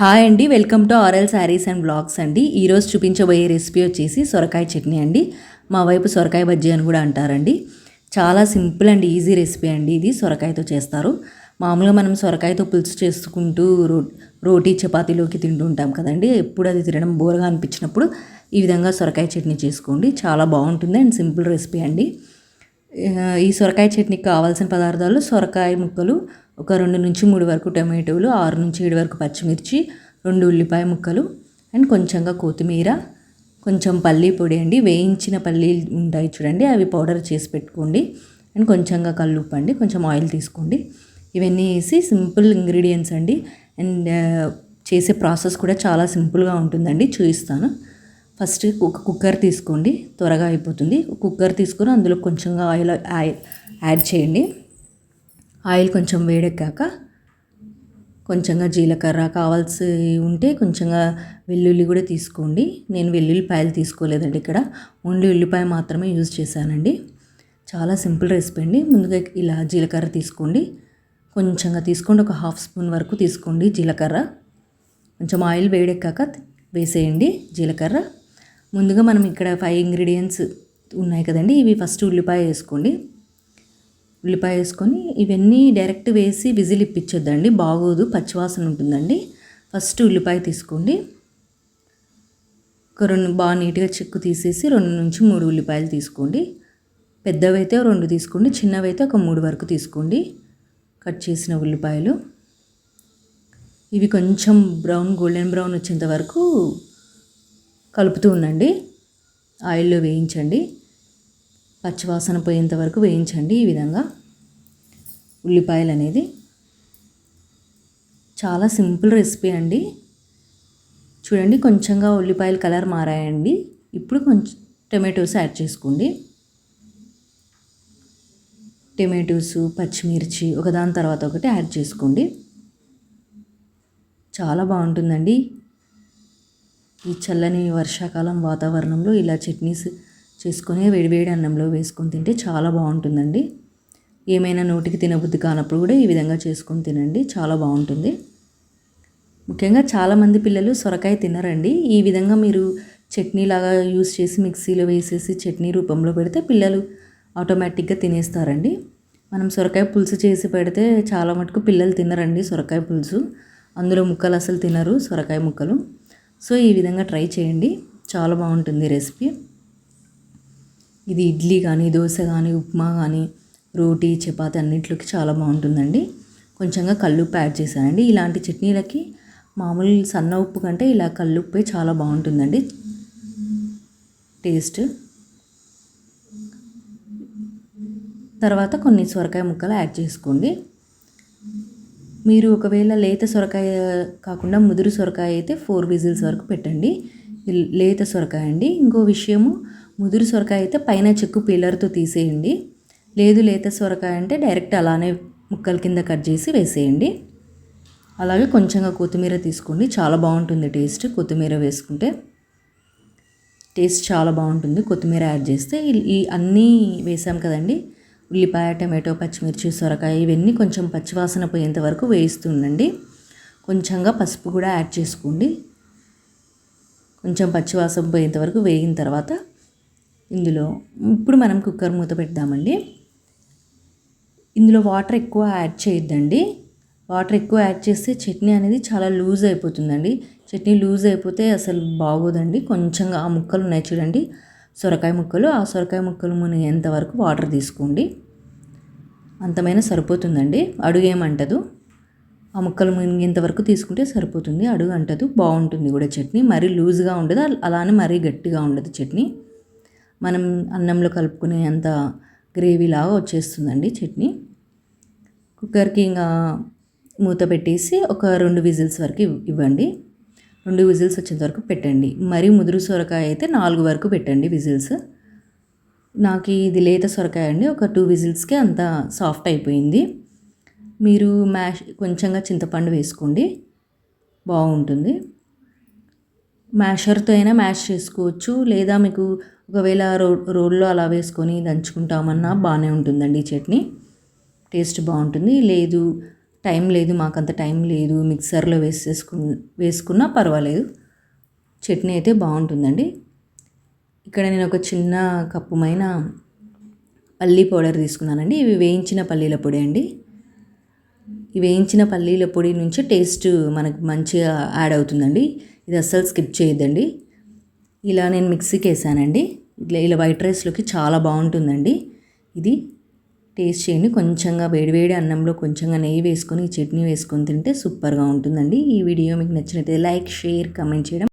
Hi అండి welcome to Aral saris and blogs అండి. ఈరోజు చూపించబోయే రెసిపీ వచ్చేసి సొరకాయ చట్నీ అండి. మా వైపు సొరకాయ బజ్జీ అని కూడా అంటారండి. చాలా సింపుల్ అండ్ ఈజీ రెసిపీ అండి ఇది సొరకాయతో చేస్తారు. మామూలుగా మనం సొరకాయతో పులుసు చేసుకుంటూ రో రోటీ చపాతీలోకి తింటూ ఉంటాం కదండి. ఎప్పుడు అది తినడం బోరగా అనిపించినప్పుడు ఈ విధంగా సొరకాయ చట్నీ చేసుకోండి. చాలా బాగుంటుంది అండ్ సింపుల్ రెసిపీ అండి. ఈ సొరకాయ చట్నీకి కావాల్సిన పదార్థాలు సొరకాయ ముక్కలు ఒక రెండు నుంచి మూడు వరకు టమాటోలు ఆరు నుంచి ఏడు వరకు పచ్చిమిర్చి రెండు ఉల్లిపాయ ముక్కలు అండ్ కొంచెంగా కొత్తిమీర కొంచెం పల్లీ పొడి అండి. వేయించిన పల్లీలు ఉంటాయి చూడండి అవి పౌడర్ చేసి పెట్టుకోండి. అండ్ కొంచెంగా కల్లుప్పండి కొంచెం ఆయిల్ తీసుకోండి. ఇవన్నీ వేసి సింపుల్ ఇంగ్రీడియంట్స్ అండి. అండ్ చేసే ప్రాసెస్ కూడా చాలా సింపుల్గా ఉంటుందండి. చూపిస్తాను. ఫస్ట్ ఒక కుక్కర్ తీసుకోండి త్వరగా అయిపోతుంది. కుక్కర్ తీసుకొని అందులో కొంచెంగా ఆయిల్ ఆయిల్ యాడ్ చేయండి. ఆయిల్ కొంచెం వేడెక్కాక కొంచెంగా జీలకర్ర కావాల్సి ఉంటే కొంచెంగా వెల్లుల్లి కూడా తీసుకోండి. నేను వెల్లుల్లిపాయలు తీసుకోలేదండి ఇక్కడ. ఓన్లీ ఉల్లిపాయ మాత్రమే యూజ్ చేశానండి. చాలా సింపుల్ రెసిపీ అండి. ముందుగా ఇలా జీలకర్ర తీసుకోండి. కొంచెంగా తీసుకోండి. ఒక హాఫ్ స్పూన్ వరకు తీసుకోండి జీలకర్ర. కొంచెం ఆయిల్ వేడెక్కాక వేసేయండి జీలకర్ర. ముందుగా మనం ఇక్కడ ఫైవ్ ఇంగ్రీడియంట్స్ ఉన్నాయి కదండి. ఇవి ఫస్ట్ ఉల్లిపాయ వేసుకోండి. ఉల్లిపాయ వేసుకొని ఇవన్నీ డైరెక్ట్ వేసి విజిల్ ఇప్పించొద్దండి. బాగోదు పచ్చివాసన ఉంటుందండి. ఫస్ట్ ఉల్లిపాయ తీసుకోండి. ఒక రెండు బాగా నీట్గా చెక్కు తీసేసి రెండు నుంచి మూడు ఉల్లిపాయలు తీసుకోండి. పెద్దవైతే రెండు తీసుకోండి చిన్నవైతే ఒక మూడు వరకు తీసుకోండి. కట్ చేసిన ఉల్లిపాయలు. ఇవి కొంచెం బ్రౌన్ గోల్డెన్ బ్రౌన్ వచ్చేంత వరకు కలుపుతూ ఉండండి. ఆయిల్లో వేయించండి. పచ్చివాసన పోయేంత వరకు వేయించండి ఈ విధంగా. ఉల్లిపాయలు అనేది చాలా సింపుల్ రెసిపీ అండి. చూడండి కొంచెంగా ఉల్లిపాయలు కలర్ మారాయండి. ఇప్పుడు కొంచెం టమాటోస్ యాడ్ చేసుకోండి. టమాటోస్ పచ్చిమిర్చి ఒకదాని తర్వాత ఒకటి యాడ్ చేసుకోండి. చాలా బాగుంటుందండి. ఈ చల్లని వర్షాకాలం వాతావరణంలో ఇలా చట్నీస్ చేసుకొని వేడివేడి అన్నంలో వేసుకొని తింటే చాలా బాగుంటుందండి. ఏమైనా నోటికి తినబుద్ధి కానప్పుడు కూడా ఈ విధంగా చేసుకొని తినండి. చాలా బాగుంటుంది. ముఖ్యంగా చాలామంది పిల్లలు సొరకాయ తినరండి. ఈ విధంగా మీరు చట్నీ లాగా యూస్ చేసి మిక్సీలో వేసేసి చట్నీ రూపంలో పెడితే పిల్లలు ఆటోమేటిక్గా తినేస్తారండి. మనం సొరకాయ పులుసు చేసి పెడితే చాలా మటుకు పిల్లలు తినరండి సొరకాయ పులుసు. అందులో ముక్కలు అసలు తినరు సొరకాయ ముక్కలు. సో ఈ విధంగా ట్రై చేయండి. చాలా బాగుంటుంది రెసిపీ. ఇది ఇడ్లీ కానీ దోశ కానీ ఉప్మా కానీ రోటీ చపాతి అన్నింటిలోకి చాలా బాగుంటుందండి. కొంచెంగా కల్లుప్పు యాడ్ చేశానండి. ఇలాంటి చట్నీలకి మామూలు సన్న ఉప్పు కంటే ఇలా కల్లుప్పే చాలా బాగుంటుందండి. టేస్ట్. తర్వాత కొన్ని సొరకాయ ముక్కలు యాడ్ చేసుకోండి. మీరు ఒకవేళ లేత సొరకాయ కాకుండా ముదురు సొరకాయ అయితే ఫోర్ విజిల్స్ వరకు పెట్టండి. లేత సొరకాయ అండి. ఇంకో విషయము ముదురు సొరకాయ అయితే పైన చెక్కు పీలర్తో తీసేయండి. లేదు లేత సొరకాయ అంటే డైరెక్ట్ అలానే ముక్కల కింద కట్ చేసి వేసేయండి. అలాగే కొంచెంగా కొత్తిమీర తీసుకోండి. చాలా బాగుంటుంది టేస్ట్ కొత్తిమీర వేసుకుంటే. టేస్ట్ చాలా బాగుంటుంది. కొత్తిమీర యాడ్ చేస్తే ఈ- అన్నీ వేసాం కదండి. ఉల్లిపాయ టమాటో పచ్చిమిర్చి సొరకాయ ఇవన్నీ కొంచెం పచ్చివాసన పోయేంత వరకు వేయిస్తుండండి. కొంచెంగా పసుపు కూడా యాడ్ చేసుకోండి. కొంచెం పచ్చివాసన పోయేంత వరకు వేగిన తర్వాత ఇందులో ఇప్పుడు మనం కుక్కర్ మూత పెడదామండి. ఇందులో వాటర్ ఎక్కువ యాడ్ చేయొద్దండి. వాటర్ ఎక్కువ యాడ్ చేస్తే చట్నీ అనేది చాలా లూజ్ అయిపోతుందండి. చట్నీ లూజ్ అయిపోతే అసలు బాగోదండి. కొంచెంగా ఆ ముక్కలు ఉన్నాయి చూడండి. సొరకాయ ముక్కలు ఆ సొరకాయ ముక్కలు మునిగేంత వరకు వాటర్ తీసుకోండి. అంతమైనా సరిపోతుందండి. అడుగు ఏమంటదు? ఆ ముక్కలు మునిగేంత వరకు తీసుకుంటే సరిపోతుంది. అడుగు అంటదు. బాగుంటుంది కూడా చట్నీ. మరీ లూజ్గా ఉండదు. అలానే మరీ గట్టిగా ఉండదు చట్నీ. మనం అన్నంలో కలుపుకునే అంత గ్రేవీ లాగా వచ్చేస్తుందండి చట్నీ. కుక్కర్కి ఇంకా మూత పెట్టేసి ఒక రెండు విజిల్స్ వరకు ఇవ్వండి. రెండు విజిల్స్ వచ్చేంత వరకు పెట్టండి. మరీ ముదురు సొరకాయ అయితే నాలుగు వరకు పెట్టండి విజిల్స్. నాకు ఇది లేత సొరకాయ అండి. ఒక టూ విజిల్స్కి అంత సాఫ్ట్ అయిపోయింది. మీరు మ్యాష్ కొంచెంగా చింతపండు వేసుకోండి. బాగుంటుంది. మ్యాషర్తో అయినా మ్యాష్ చేసుకోవచ్చు. లేదా మీకు ఒకవేళ రో రోల్లో అలా వేసుకొని దంచుకుంటామన్నా బాగానే ఉంటుందండి ఈ చట్నీ. టేస్ట్ బాగుంటుంది. లేదు టైం లేదు మాకంత టైం లేదు మిక్సర్లో వేసేసుకు వేసుకున్నా పర్వాలేదు. చట్నీ అయితే బాగుంటుందండి. ఇక్కడ నేను ఒక చిన్న కప్పుమైన పల్లీ పౌడర్ తీసుకున్నానండి. ఇవి వేయించిన పల్లీల పొడి అండి. వేయించిన పల్లీల పొడి నుంచి టేస్ట్ మనకు మంచిగా యాడ్ అవుతుందండి. ఇది అస్సలు స్కిప్ చేయొద్దండి. ఇలా నేను మిక్సీకి వేసానండి. ఇట్లా ఇలా వైట్ రైస్లోకి చాలా బాగుంటుందండి. ఇది టేస్ట్ చేయండి. కొంచెంగా వేడివేడి అన్నంలో కొంచెంగా నెయ్యి వేసుకొని ఈ చట్నీ వేసుకొని తింటే సూపర్గా ఉంటుందండి. ఈ వీడియో మీకు నచ్చినట్లయితే లైక్ షేర్ కమెంట్ చేయడం